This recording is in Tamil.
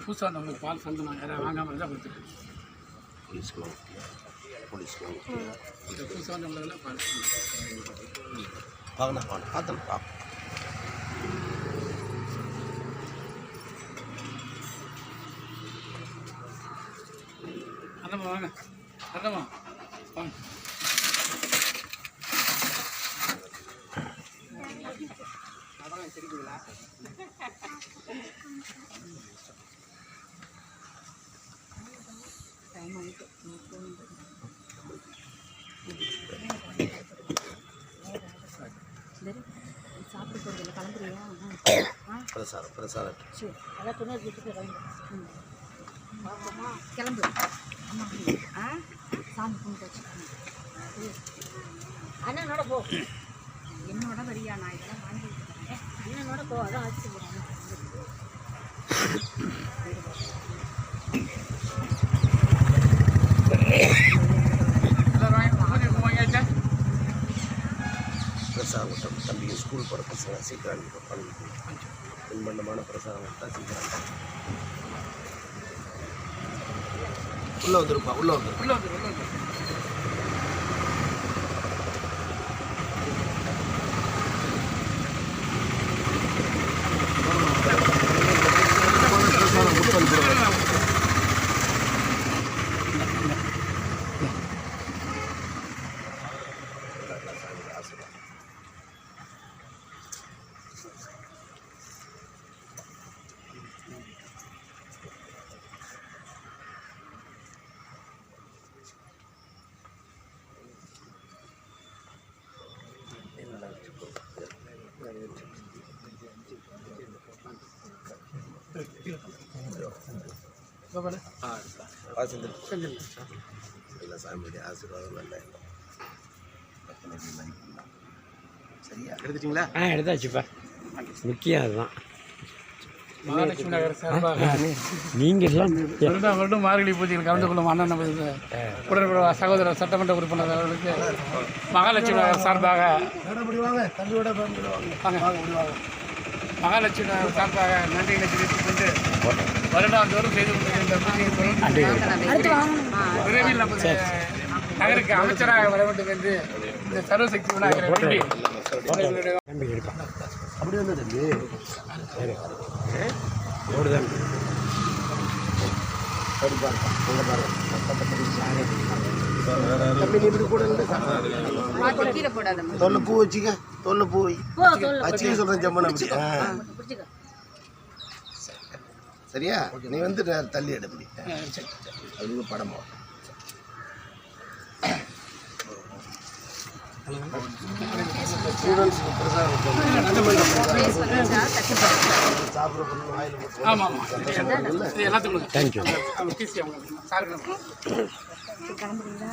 புதுசாக வந்தவங்களுக்கு பால் சந்தனம் யாராவது வாங்காமல் இருந்தால் கொடுத்துரு போலீஸ்க்கு போலீஸ்க்கு இந்த புதுசாக வந்தவங்களுக்கெல்லாம் பால் வாங்கண்ணா வாங்க பார்த்தேன் அண்ணம்மா வாங்க. அண்ணம்மா வாங்க. சாப்பிட்டு போகிறதில்ல கிளம்புறியா ஆ பிரசாரம் பிரசாரம் சரி அதான் துணை வீட்டுக்கு கிளம்பு கிளம்பு. சாமி கும்பிட்டு வச்சுக்கோங்க அண்ணனோட போ என்னோட வரியா நான் இதெல்லாம் வாங்கி அண்ணனோட போ அதான் வச்சுட்டு போகிறேன் எல்லாரும் ஸ்கூல் போகிற பசங்க சீக்கிரம் அனுப்பி பண்ணி பின்பண்டமான பிரசாரம் சீக்கிரம் உள்ளே வந்துருப்பா உள்ளே வந்துருப்பா இல்லை சாமியுடைய ஆசீர்வாதம் நல்ல சரியா எடுத்துட்டீங்களா? ஆ எடுத்தாச்சுப்பா. முக்கியம் அதுதான். மகாலட்சுமி நகர் சார்பாக நீங்கள் எல்லாம் வருடம் வருடம் மார்கழி பூஜையில் கலந்து கொள்ளும் அண்ணன் நமது உடன்பட சகோதரர் சட்டமன்ற உறுப்பினர் அவர்களுக்கு மகாலட்சுமி நகர் சார்பாக வாங்க. மகாலட்சுமி சார்பாக நன்றிகளை தெரிவித்துக் கொண்டு வருடாந்தோறும் செய்து கொண்டிருக்கின்ற விரைவில் நமது நகருக்கு அமைச்சராக வர வேண்டும் என்று இந்த சர்வசக்தி விநாயகரை வேண்டி அப்படி வந்து தம்பி ஓடுதான் சரி பாருங்க உங்க பாருங்க தம்பி நீ இப்படி கூட இல்லை பார்த்து கீழே போடாதம்மா தொல்லை பூ வச்சுக்க தொல்லை பூ வச்சுக்க சொல்கிறேன் ஜம்மன் அப்படி சரியா நீ வந்து தள்ளி எடுப்படி அது படம் போடும். ஸ்டூடெண்ட்ஸ்க்கு பிரசாதம் கொடுக்கணும். பேஸ் வந்துச்சா தட்டி போடு. சாப்பிட பொருள் வாயில போட்டு ஆமாம் ஆமாம் எல்லாத்துக்கும் தேங்க்யூ அவங்க சாருக்கு கிளம்புறீங்களா